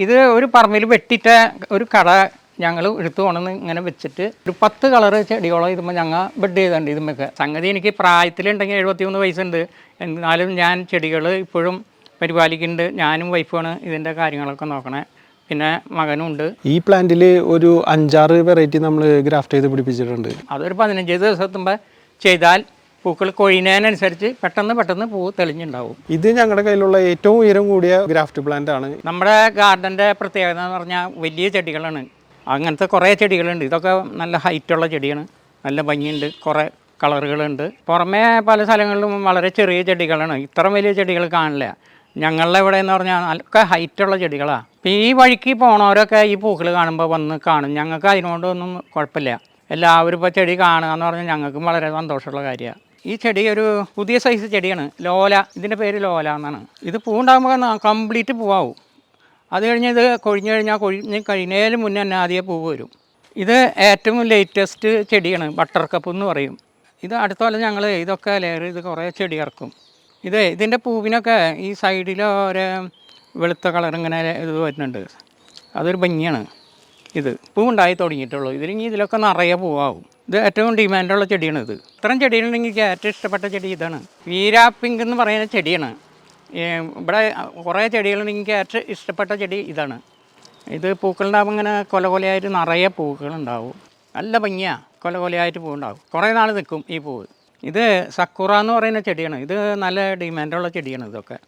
ഇത് ഒരു പറമ്പിൽ വെട്ടിട്ട ഒരു കട ഞങ്ങൾ എടുത്തു കൊണ്ടുവന്ന് ഇങ്ങനെ വെച്ചിട്ട് ഒരു പത്ത് കളറ് ചെടിയോളം ഇതുമ്പോൾ ഞങ്ങൾ ബെഡ് ചെയ്തിട്ടുണ്ട് ഇതുമൊക്കെ സംഗതി എനിക്ക് പ്രായത്തിലുണ്ടെങ്കിൽ എഴുപത്തിമൂന്ന് വയസ്സുണ്ട്. എന്നാലും ഞാൻ ചെടികൾ ഇപ്പോഴും പരിപാലിക്കുന്നുണ്ട്. ഞാനും വൈഫാണ് ഇതിന്റെ കാര്യങ്ങളൊക്കെ നോക്കണേ. പിന്നെ മകനും ഉണ്ട്. ഈ പ്ലാന്റിൽ ഒരു അഞ്ചാറ് വെറൈറ്റി നമ്മൾ ഗ്രാഫ്റ്റ് ചെയ്ത് പിടിപ്പിച്ചിട്ടുണ്ട്. അതൊരു പതിനഞ്ച് ദിവസത്തുമ്പോൾ ചെയ്താൽ പൂക്കൾ കൊഴിയുന്നതിനനുസരിച്ച് പെട്ടെന്ന് പെട്ടെന്ന് പൂ തെളിഞ്ഞുണ്ടാവും. ഇത് ഞങ്ങളുടെ കയ്യിലുള്ള ഏറ്റവും ഉയരം കൂടിയ ഗ്രാഫ്റ്റ് പ്ലാന്റ് ആണ്. നമ്മുടെ ഗാർഡന്റെ പ്രത്യേകത എന്ന് പറഞ്ഞാൽ വലിയ ചെടികളാണ്. അങ്ങനത്തെ കുറേ ചെടികളുണ്ട്. ഇതൊക്കെ നല്ല ഹൈറ്റുള്ള ചെടിയാണ്. നല്ല ഭംഗിയുണ്ട്. കുറേ കളറുകളുണ്ട്. പുറമേ പല സ്ഥലങ്ങളിലും വളരെ ചെറിയ ചെടികളാണ്. ഇത്ര വലിയ ചെടികൾ കാണില്ല. ഞങ്ങളുടെ ഇവിടെ എന്ന് പറഞ്ഞാൽ ഒക്കെ ഹൈറ്റുള്ള ചെടികളാണ് അപ്പോൾ ഈ വഴിക്ക് പോണവരൊക്കെ ഈ പൂക്കൾ കാണുമ്പോൾ വന്ന് കാണും. ഞങ്ങൾക്ക് അതിനോടൊന്നും കുഴപ്പമില്ല. എല്ലാവരും ഇപ്പോൾ ചെടി കാണുക എന്ന് പറഞ്ഞാൽ ഞങ്ങൾക്കും വളരെ സന്തോഷമുള്ള കാര്യമാണ്. ഈ ചെടി ഒരു പുതിയ സൈസ് ചെടിയാണ്. ലോല ഇതിന്റെ പേര് ലോല എന്നാണ്. ഇത് പൂവുണ്ടാകുമ്പോൾ കംപ്ലീറ്റ് പൂവാവും. അത് കഴിഞ്ഞ് ഇത് കൊഴിഞ്ഞ് കഴിഞ്ഞാൽ കൊഴിഞ്ഞ് കഴിഞ്ഞതിന് മുന്നേ തന്നെ ആദ്യം പൂവ് വരും. ഇത് ഏറ്റവും ലേറ്റസ്റ്റ് ചെടിയാണ് ബട്ടർ കപ്പ് എന്ന് പറയും. ഇത് അടുത്ത കൊല്ലം ഞങ്ങൾ ഇതൊക്കെ ലെയർ ഇത് കുറേ ചെടി ഇറക്കും. ഇത് ഇതിന്റെ പൂവിനൊക്കെ ഈ സൈഡിൽ ഒരു വെളുത്ത കളർ ഇങ്ങനെ ഇത് വരുന്നുണ്ട്. അതൊരു ഭംഗിയാണ്. ഇത് പൂവുണ്ടായി തുടങ്ങിയിട്ടുള്ളൂ. ഇതിലെങ്കിൽ ഇതിലൊക്കെ നിറയെ പൂവാകും ഇത് ഏറ്റവും ഡിമാൻഡുള്ള ചെടിയാണ് ഇത്. ഇത്തരം ചെടികളുണ്ടെങ്കിൽ എനിക്ക് ഏറ്റവും ഇഷ്ടപ്പെട്ട ചെടി ഇതാണ്. വീരാ പിങ്ക് എന്ന് പറയുന്ന ചെടിയാണ്. ഇവിടെ കുറേ ചെടികളുണ്ടെങ്കിൽ എനിക്ക് ഏറ്റവും ഇഷ്ടപ്പെട്ട ചെടി ഇതാണ്. ഇത് പൂക്കളുണ്ടാകുമ്പോൾ ഇങ്ങനെ കൊല കൊലയായിട്ട് നിറയെ പൂക്കളുണ്ടാവും നല്ല ഭംഗിയാണ് കൊല കൊലയായിട്ട് പൂവുണ്ടാവും കുറേ നാൾ നിൽക്കും ഈ പൂവ്. ഇത് സക്കുറ എന്ന് പറയുന്ന ചെടിയാണ്. ഇത് നല്ല ഡിമാൻഡുള്ള ചെടിയാണ് ഇതൊക്കെ.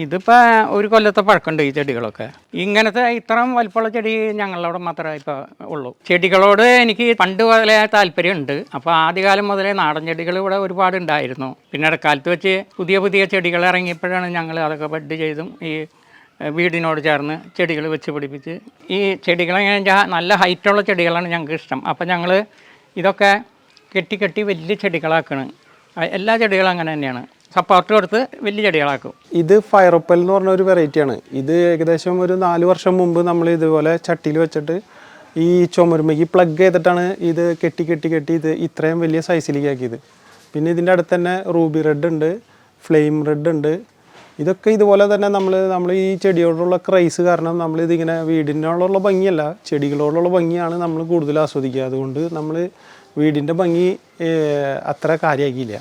ഇതിപ്പോൾ ഒരു കൊല്ലത്തെ പഴക്കമുണ്ട് ഈ ചെടികളൊക്കെ. ഇങ്ങനത്തെ ഇത്രയും വലിപ്പമുള്ള ചെടി ഞങ്ങളവിടെ മാത്രമേ ഇപ്പോൾ ഉള്ളൂ. ചെടികളോട് എനിക്ക് പണ്ട് മുതലേ താല്പര്യമുണ്ട്. അപ്പോൾ ആദ്യകാലം മുതലേ നാടൻ ചെടികൾ ഇവിടെ ഒരുപാട് ഉണ്ടായിരുന്നു. പിന്നെ ഇടക്കാലത്ത് വെച്ച് പുതിയ പുതിയ ചെടികൾ ഇറങ്ങിയപ്പോഴാണ് ഞങ്ങൾ അതൊക്കെ ബഡ് ചെയ്തും ഈ വീടിനോട് ചേർന്ന് ചെടികൾ വെച്ച് പിടിപ്പിച്ച് ഈ വെച്ചാൽ നല്ല ഹൈറ്റുള്ള ചെടികളാണ് ഞങ്ങൾക്ക് ഇഷ്ടം. അപ്പോൾ ഞങ്ങൾ ഇതൊക്കെ കെട്ടി കെട്ടി വലിയ ചെടികളാക്കണം. എല്ലാ ചെടികളും അങ്ങനെ തന്നെയാണ്. സപ്പോർട്ട് കൊടുത്ത് വലിയ ചെടികളാക്കും. ഇത് ഫയറപ്പൽ എന്ന് പറഞ്ഞ ഒരു വെറൈറ്റിയാണ് ഇത് ഏകദേശം ഒരു നാല് വർഷം മുമ്പ് നമ്മൾ ഇതുപോലെ ചട്ടിയിൽ വെച്ചിട്ട് ഈ ചുമരുമയ്ക്ക് പ്ലഗ് ചെയ്തിട്ടാണ് ഇത് കെട്ടി കെട്ടി കെട്ടി ഇത് ഇത്രയും വലിയ സൈസിലേക്ക് ആക്കിയത്. പിന്നെ ഇതിന്റെ അടുത്ത് തന്നെ റൂബി റെഡ് ഉണ്ട് ഫ്ലെയിം റെഡ് ഉണ്ട്. ഇതൊക്കെ ഇതുപോലെ തന്നെ നമ്മൾ നമ്മൾ ഈ ചെടിയോടുള്ള ക്രൈസ് കാരണം നമ്മൾ ഇതിങ്ങനെ വീടിനോടുള്ള ഭംഗിയല്ല ചെടികളോടുള്ള ഭംഗിയാണ് നമ്മൾ കൂടുതൽ ആസ്വദിക്കുക. അതുകൊണ്ട് നമ്മൾ വീടിന്റെ ഭംഗി അത്ര കാര്യമാക്കിയില്ല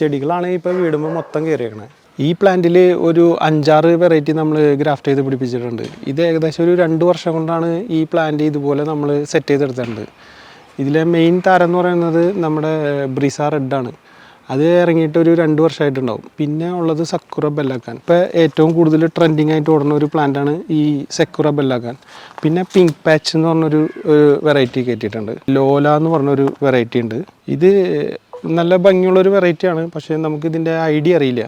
ചെടികളാണ് ഇപ്പോൾ വീടുമ്പോൾ മൊത്തം കയറിയേക്കണേ ഈ പ്ലാന്റിൽ ഒരു അഞ്ചാറ് വെറൈറ്റി നമ്മൾ ഗ്രാഫ്റ്റ് ചെയ്ത് പിടിപ്പിച്ചിട്ടുണ്ട്. ഇത് ഏകദേശം ഒരു രണ്ട് വർഷം കൊണ്ടാണ് ഈ പ്ലാന്റ് ഇതുപോലെ നമ്മൾ സെറ്റ് ചെയ്തെടുത്തിട്ടുണ്ട്. ഇതിലെ മെയിൻ താരം എന്ന് പറയുന്നത് നമ്മുടെ ബ്രിസ റെഡാണ് അത് ഇറങ്ങിയിട്ട് ഒരു രണ്ട് വർഷമായിട്ടുണ്ടാവും പിന്നെ ഉള്ളത് സക്കുറ ബെല്ലാക്കാൻ ഇപ്പോൾ ഏറ്റവും കൂടുതൽ ട്രെൻഡിങ് ആയിട്ട് ഓടുന്ന ഒരു പ്ലാന്റാണ് ഈ സെക്കുറ ബെല്ലാക്കാൻ പിന്നെ പിങ്ക് പാച്ച് എന്ന് പറഞ്ഞൊരു വെറൈറ്റി കയറ്റിയിട്ടുണ്ട് ലോല എന്ന് പറഞ്ഞൊരു വെറൈറ്റി ഉണ്ട്. ഇത് നല്ല ഭംഗിയുള്ളൊരു വെറൈറ്റിയാണ്. പക്ഷേ നമുക്ക് ഇതിന്റെ ഐഡിയ അറിയില്ല.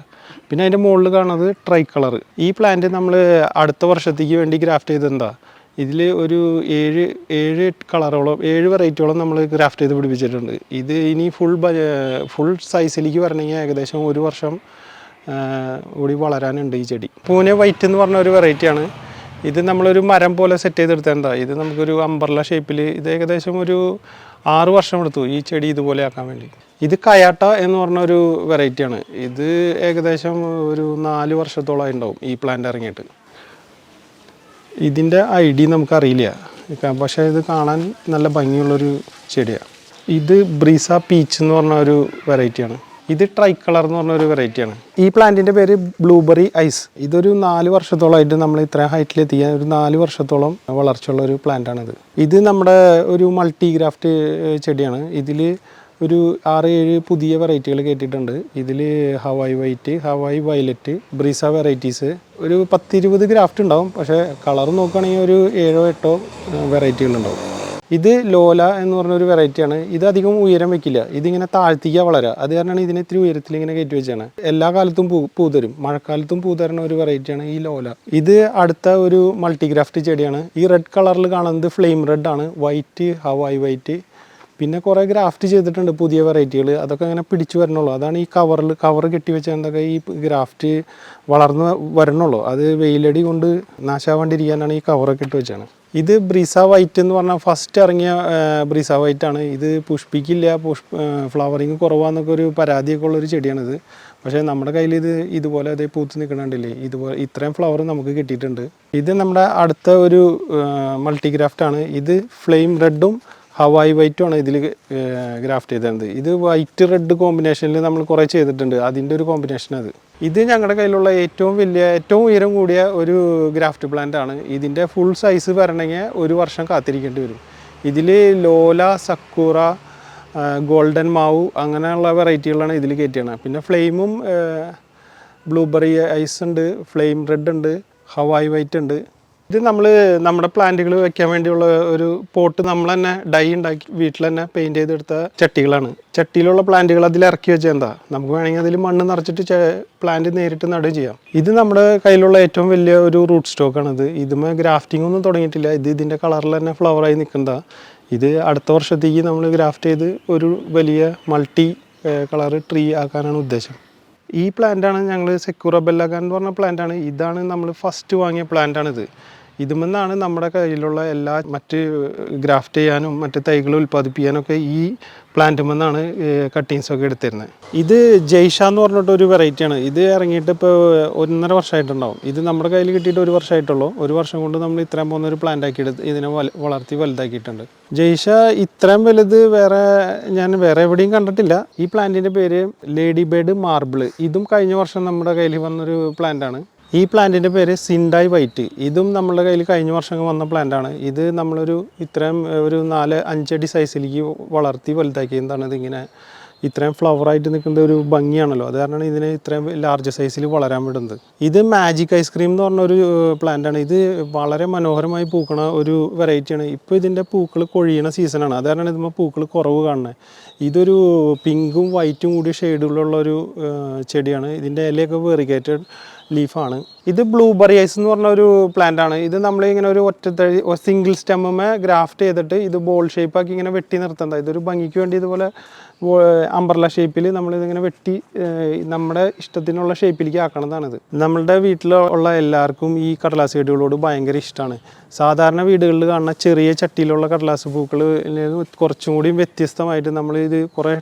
പിന്നെ അതിന്റെ മുകളിൽ കാണുന്നത് ട്രൈ കളർ ഈ പ്ലാന്റ് നമ്മൾ അടുത്ത വർഷത്തേക്ക് വേണ്ടി ഗ്രാഫ്റ്റ് ചെയ്തെന്താ ഇതിൽ ഒരു ഏഴ് ഏഴ് കളറോളം ഏഴ് വെറൈറ്റിയോളം നമ്മൾ ഗ്രാഫ്റ്റ് ചെയ്ത് പിടിപ്പിച്ചിട്ടുണ്ട്. ഇത് ഇനി ഫുൾ ഫുൾ സൈസിലേക്ക് വരണമെങ്കിൽ ഏകദേശം ഒരു വർഷം കൂടി വളരാനുണ്ട് ഈ ചെടി. പൂനെ വൈറ്റ് എന്ന് പറഞ്ഞ ഒരു വെറൈറ്റിയാണ്. ഇത് നമ്മളൊരു മരം പോലെ സെറ്റ് ചെയ്തെടുത്തേണ്ട ഇത് നമുക്കൊരു അമ്പർല ഷേപ്പിൽ ഇത് ഏകദേശം ഒരു ആറ് വർഷം എടുത്തു ഈ ചെടി ഇതുപോലെ ആക്കാൻ വേണ്ടി. ഇത് കയാട്ട എന്ന് പറഞ്ഞ ഒരു വെറൈറ്റിയാണ് ഇത് ഏകദേശം ഒരു നാല് വർഷത്തോളമായി ഉണ്ടാവും ഈ പ്ലാന്റ് ഇറങ്ങിയിട്ട്. ഇതിന്റെ ഐഡി നമുക്കറിയില്ല. പക്ഷേ ഇത് കാണാൻ നല്ല ഭംഗിയുള്ളൊരു ചെടിയാണ് ഇത് ബ്രീസ പീച്ച് എന്ന് പറഞ്ഞ ഒരു വെറൈറ്റിയാണ് ഇത് ട്രൈ കളർ എന്ന് പറഞ്ഞ ഒരു വെറൈറ്റിയാണ് ഈ പ്ലാന്റിന്റെ പേര് ബ്ലൂബെറി ഐസ് ഇതൊരു നാല് വർഷത്തോളമായിട്ട് നമ്മൾ ഇത്രയും ഹൈറ്റിലെത്തിക്കാൻ ഒരു നാല് വർഷത്തോളം വളർച്ചയുള്ള ഒരു പ്ലാന്റാണിത് ഇത് നമ്മുടെ ഒരു മൾട്ടി ഗ്രാഫ്റ്റ് ചെടിയാണ്. ഇതിൽ ഒരു ആറ് ഏഴ് പുതിയ വെറൈറ്റികൾ കേട്ടിട്ടുണ്ട്. ഇതിൽ Hawaii white Hawaii violet breeze varieties ഒരു പത്തിരുപത് ഗ്രാഫ്റ്റ് ഉണ്ടാവും. പക്ഷേ കളർ നോക്കുകയാണെങ്കിൽ ഒരു ഏഴോ എട്ടോ വെറൈറ്റികളുണ്ടാവും ഇത് ലോല എന്ന് പറഞ്ഞ ഒരു വെറൈറ്റിയാണ് ഇത് അധികം ഉയരം വെക്കില്ല. ഇതിങ്ങനെ താഴ്ത്തിക്കുക വളരുക അത് കാരണമാണ് ഇതിനെ ഇത്തിരി ഉയരത്തിൽ ഇങ്ങനെ കയറ്റി വെച്ചാണ് എല്ലാ കാലത്തും പൂ പൂതരും മഴക്കാലത്തും പൂതരണ ഒരു വെറൈറ്റിയാണ് ഈ ലോല. ഇത് അടുത്ത ഒരു മൾട്ടിഗ്രാഫ്റ്റ് ചെടിയാണ്. ഈ റെഡ് കളറിൽ കാണുന്നത് ഫ്ലെയിം റെഡ് ആണ്. വൈറ്റ് ഹവായി വൈറ്റ് പിന്നെ കുറേ ഗ്രാഫ്റ്റ് ചെയ്തിട്ടുണ്ട് പുതിയ വെറൈറ്റികൾ അതൊക്കെ അങ്ങനെ പിടിച്ചു വരണുള്ളൂ. അതാണ് ഈ കവറിൽ കവർ കെട്ടി വെച്ചതൊക്കെ ഈ ഗ്രാഫ്റ്റ് വളർന്ന് വരണുള്ളൂ. അത് വെയിലടി കൊണ്ട് നാശാവാണ്ടിരിക്കാനാണ് ഈ കവറൊക്കെ ഇട്ട് വെച്ചാണ് ഇത് ബ്രീസ വൈറ്റ് എന്ന് പറഞ്ഞാൽ ഫസ്റ്റ് ഇറങ്ങിയ ബ്രീസ വൈറ്റ് ആണ്. ഇത് പുഷ്പിക്കില്ല പുഷ്പ ഫ്ലവറിങ് കുറവാന്നൊക്കെ ഒരു പരാതിയൊക്കെ ഉള്ളൊരു ചെടിയാണിത്. പക്ഷേ നമ്മുടെ കയ്യിൽ ഇത് ഇതുപോലെ അതേ പൂത്ത് നിൽക്കണുണ്ടല്ലേ ഇതുപോലെ ഇത്രയും ഫ്ലവർ നമുക്ക് കിട്ടിയിട്ടുണ്ട്. ഇത് നമ്മുടെ അടുത്ത ഒരു മൾട്ടിഗ്രാഫ്റ്റ് ആണ്. ഇത് ഫ്ലെയിം റെഡും ഹവായി വൈറ്റും ആണ് ഇതിൽ ഗ്രാഫ്റ്റ് ചെയ്തത് ഇത് വൈറ്റ് റെഡ് കോമ്പിനേഷനിൽ നമ്മൾ കുറേ ചെയ്തിട്ടുണ്ട്. അതിന്റെ ഒരു കോമ്പിനേഷൻ അത്. ഇത് ഞങ്ങളുടെ കയ്യിലുള്ള ഏറ്റവും വലിയ ഏറ്റവും ഉയരം കൂടിയ ഒരു ഗ്രാഫ്റ്റ് പ്ലാന്റ് ആണ്. ഇതിന്റെ ഫുൾ സൈസ് വരണമെങ്കിൽ ഒരു വർഷം കാത്തിരിക്കേണ്ടി വരും. ഇതിൽ ലോല സക്കൂറ ഗോൾഡൻ മാവ് അങ്ങനെയുള്ള വെറൈറ്റികളാണ് ഇതിൽ കയറ്റിയാണ് പിന്നെ ഫ്ലെയിമും ബ്ലൂബെറി ഐസ് ഉണ്ട് ഫ്ലെയിം റെഡ് ഉണ്ട് ഹവായി വൈറ്റ് ഉണ്ട്. ഇത് നമ്മൾ നമ്മുടെ പ്ലാന്റുകൾ വെക്കാൻ വേണ്ടിയുള്ള ഒരു പോട്ട് നമ്മൾ തന്നെ ഡൈ ഉണ്ടാക്കി വീട്ടിൽ തന്നെ പെയിന്റ് ചെയ്തെടുത്ത ചട്ടികളാണ്. ചട്ടിയിലുള്ള പ്ലാന്റുകൾ അതിൽ ഇറക്കി വെച്ചാൽ എന്താ? നമുക്ക് വേണമെങ്കിൽ അതിൽ മണ്ണ് നിറച്ചിട്ട് പ്ലാന്റ് നേരിട്ട് നടുകയും ചെയ്യാം. ഇത് നമ്മുടെ കയ്യിലുള്ള ഏറ്റവും വലിയ ഒരു റൂട്ട് സ്റ്റോക്കാണ് ഇത് ഇതുമേ ഗ്രാഫ്റ്റിംഗ് ഒന്നും തുടങ്ങിയിട്ടില്ല. ഇത് ഇതിന്റെ കളറിൽ തന്നെ ഫ്ലവറായി നിൽക്കുന്നതാണ് ഇത് അടുത്ത വർഷത്തേക്ക് നമ്മൾ ഗ്രാഫ്റ്റ് ചെയ്ത് ഒരു വലിയ മൾട്ടി കളർ ട്രീ ആക്കാനാണ് ഉദ്ദേശം. ഈ പ്ലാന്റാണ് ഞങ്ങൾ സെക്യൂറ ബെല്ലാക്കാൻ എന്ന് പറഞ്ഞ പ്ലാന്റാണ് ഇതാണ് നമ്മൾ ഫസ്റ്റ് വാങ്ങിയ പ്ലാന്റാണിത് ഇതുമെന്നാണ് നമ്മുടെ കയ്യിലുള്ള എല്ലാ മറ്റ് ഗ്രാഫ്റ്റ് ചെയ്യാനും മറ്റ് തൈകൾ ഉൽപ്പാദിപ്പിക്കാനും ഒക്കെ ഈ പ്ലാന്റുമെന്നാണ് കട്ടിങ്സ് ഒക്കെ എടുത്തിരുന്നത്. ഇത് ജയ്ഷ എന്ന് പറഞ്ഞിട്ട് ഒരു വെറൈറ്റിയാണ്. ഇത് ഇറങ്ങിയിട്ട് ഇപ്പോൾ ഒന്നര വർഷമായിട്ടുണ്ടാവും. ഇത് നമ്മുടെ കയ്യിൽ കിട്ടിയിട്ട് ഒരു വർഷമായിട്ടുള്ളൂ. ഒരു വർഷം കൊണ്ട് നമ്മൾ ഇത്രയും പോകുന്ന ഒരു പ്ലാന്റ് ആക്കി എടുത്ത് ഇതിനെ വളർത്തി വലുതാക്കിയിട്ടുണ്ട്. ജയ്ഷ ഇത്രയും വലുത് വേറെ ഞാൻ വേറെ എവിടെയും കണ്ടിട്ടില്ല. ഈ പ്ലാന്റിന്റെ പേര് ലേഡി ബേഡ് മാർബിൾ ഇതും കഴിഞ്ഞ വർഷം നമ്മുടെ കയ്യിൽ വന്നൊരു പ്ലാന്റ് ആണ്. ഈ പ്ലാന്റിന്റെ പേര് സിൻഡായ് വൈറ്റ്. ഇതും നമ്മുടെ കയ്യിൽ കഴിഞ്ഞ വർഷം വന്ന പ്ലാന്റാണ് ഇത് നമ്മളൊരു ഇത്രയും ഒരു നാല് അഞ്ചടി സൈസിലേക്ക് വളർത്തി വലുതാക്കിയതാണ്. ഇതിങ്ങനെ ഇത്രയും ഫ്ലവറായിട്ട് നിൽക്കുന്ന ഒരു ഭംഗിയാണല്ലോ. അത് കാരണമാണ് ഇതിനെ ഇത്രയും ലാർജ് സൈസിൽ വളരാൻ വിടുന്നത്. ഇത് മാജിക് ഐസ്ക്രീം എന്ന് പറഞ്ഞ ഒരു പ്ലാന്റാണ് ഇത് വളരെ മനോഹരമായി പൂക്കണ ഒരു വെറൈറ്റിയാണ് ഇപ്പോൾ ഇതിന്റെ പൂക്കൾ കൊഴിയണ സീസണാണ് അത് കാരണം ഇതിമ്പോൾ പൂക്കൾ കുറവ് കാണുന്നത്. ഇതൊരു പിങ്കും വൈറ്റും കൂടി ഷെയ്ഡുകളുള്ള ഒരു ചെടിയാണ്. ഇതിന്റെ ഇലയൊക്കെ വെറിഗേറ്റഡ് ലീഫാണ് ഇത് ബ്ലൂബെറി ഐസ് എന്ന് പറഞ്ഞ ഒരു പ്ലാന്റ് ആണ്. ഇത് നമ്മൾ ഇങ്ങനെ ഒരു ഒറ്റത്തഴി സിംഗിൾ സ്റ്റെമ്മെ ഗ്രാഫ്റ്റ് ചെയ്തിട്ട് ഇത് ബോൾ ഷേപ്പാക്കി ഇങ്ങനെ വെട്ടി നിർത്തേണ്ട ഇതൊരു ഭംഗിക്ക് വേണ്ടി ഇതുപോലെ അംബർല ഷേപ്പിൽ നമ്മളിതിങ്ങനെ വെട്ടി നമ്മുടെ ഇഷ്ടത്തിനുള്ള ഷേപ്പിലേക്ക് ആക്കണതാണിത്. നമ്മളുടെ വീട്ടിലുള്ള എല്ലാവർക്കും ഈ കടലാസ് ചെടികളോട് ഭയങ്കര ഇഷ്ടമാണ് സാധാരണ വീടുകളിൽ കാണുന്ന ചെറിയ ചട്ടിയിലുള്ള കടലാസ് പൂക്കൾ കുറച്ചും കൂടി വ്യത്യസ്തമായിട്ട് നമ്മൾ ഇത് കുറേ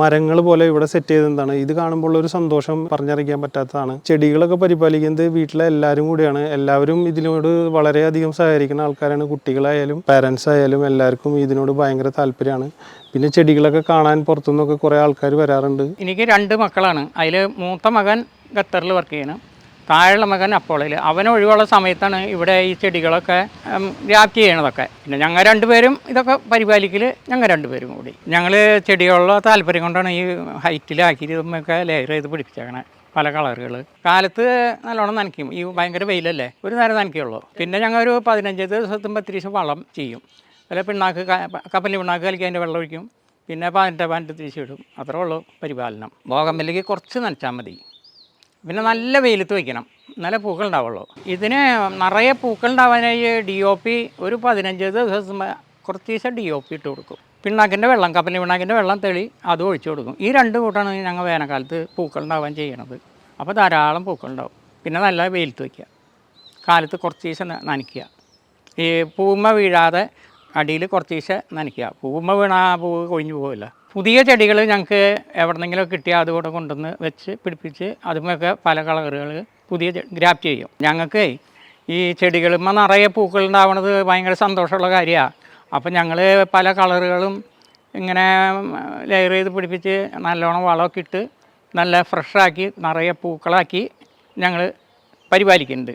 മരങ്ങൾ പോലെ ഇവിടെ സെറ്റ് ചെയ്തതാണ്. ഇത് കാണുമ്പോൾ ഒരു സന്തോഷം പറഞ്ഞറിയിക്കാൻ പറ്റാത്തതാണ്. ചെടികളൊക്കെ പരിപാലിക്കുന്നത് വീട്ടിലെ എല്ലാവരും കൂടിയാണ്. എല്ലാവരും ഇതിനോട് വളരെയധികം സഹകരിക്കുന്ന ആൾക്കാരാണ്. കുട്ടികളായാലും പാരൻസ് ആയാലും എല്ലാവർക്കും ഇതിനോട് ഭയങ്കര താല്പര്യമാണ്. പിന്നെ ചെടികളൊക്കെ കാണാൻ പുറത്തുനിന്നൊക്കെ കുറേ ആൾക്കാർ വരാറുണ്ട്. എനിക്ക് രണ്ട് മക്കളാണ്. അതിൽ മൂത്ത മകൻ ഖത്തറിൽ വർക്ക് ചെയ്യണം. താഴെയുള്ള മകൻ അപ്പോളയിൽ അവൻ ഒഴിവുള്ള സമയത്താണ് ഇവിടെ ഈ ചെടികളൊക്കെ വ്യാപ്തി ചെയ്യണതൊക്കെ. പിന്നെ ഞങ്ങൾ രണ്ടുപേരും ഇതൊക്കെ പരിപാലിക്കൽ ഞങ്ങൾ രണ്ടുപേരും കൂടി. ഞങ്ങൾ ചെടികളുള്ള താല്പര്യം കൊണ്ടാണ് ഈ ഹൈറ്റിലാക്കി ഇതൊക്കെ ലെയർ ചെയ്ത് പിടിപ്പിച്ചേക്കണേ. പല കളറുകൾ. കാലത്ത് നല്ലോണം നനയ്ക്കും. ഈ ഭയങ്കര വെയിലല്ലേ? ഒരു നേരം നനയ്ക്കുള്ളൂ. പിന്നെ ഞങ്ങൾ ഒരു പതിനഞ്ച് ദിവസത്തും പത്ത് ദിവസം വളം ചെയ്യും. അല്ല പിണ്ണാക്ക് കപ്പലിൽ പിണ്ണാക്ക് കലക്കി അതിന്റെ വെള്ളം ഒഴിക്കും. പിന്നെ പാന്റെ പാന്റെ ഇടും. അത്രേ ഉള്ളൂ പരിപാലനം. ബോഗമ്പലേക്ക് കുറച്ച് നനച്ചാൽ മതി. പിന്നെ നല്ല വെയിലത്ത് വയ്ക്കണം. നല്ല പൂക്കൾ ഉണ്ടാവുള്ളൂ. ഇതിന് നിറയെ പൂക്കൾ ഉണ്ടാവാനായി ഡി ഒ പി ഒരു പതിനഞ്ച് ദിവസം കുറച്ച് ദിവസം ഡി ഒ പി ഇട്ട് കൊടുക്കും. പിണ്ണാക്കിന്റെ വെള്ളം കപ്പലിൽ പിണ്ണാക്കിന്റെ വെള്ളം തെളി അത് ഒഴിച്ചു കൊടുക്കും. ഈ രണ്ട് കൂട്ടാണ് ഞങ്ങൾ വേനൽക്കാലത്ത് പൂക്കൾ ഉണ്ടാവാൻ ചെയ്യണത്. അപ്പോൾ ധാരാളം പൂക്കൾ ഉണ്ടാവും പിന്നെ നല്ല വെയിലത്ത് വയ്ക്കുക. കാലത്ത് കുറച്ച് ദിവസം നനയ്ക്കുക. ഈ പൂമ്മ വീഴാതെ അടിയിൽ കുറച്ച് ദിവസം നനയ്ക്കുക. പൂമ്മ വീണ പൂവ് കൊഴിഞ്ഞു പോകില്ല പുതിയ ചെടികൾ ഞങ്ങൾക്ക് എവിടെന്നെങ്കിലും കിട്ടിയാൽ അതുകൂടെ കൊണ്ടുവന്ന് വെച്ച് പിടിപ്പിച്ച് അതുമൊക്കെ പല കളറുകൾ പുതിയ ഗ്രാഫ്റ്റ് ചെയ്യും. ഞങ്ങൾക്ക് ഈ ചെടികളുമ്പോൾ നിറയെ പൂക്കൾ ഉണ്ടാവണത് ഭയങ്കര സന്തോഷമുള്ള കാര്യമാണ്. അപ്പം ഞങ്ങൾ പല കളറുകളും ഇങ്ങനെ ലെയർ ചെയ്ത് പിടിപ്പിച്ച് നല്ലോണം വളമൊക്കെ ഇട്ട് നല്ല ഫ്രഷാക്കി നിറയെ പൂക്കളാക്കി ഞങ്ങൾ പരിപാലിക്കുന്നുണ്ട്.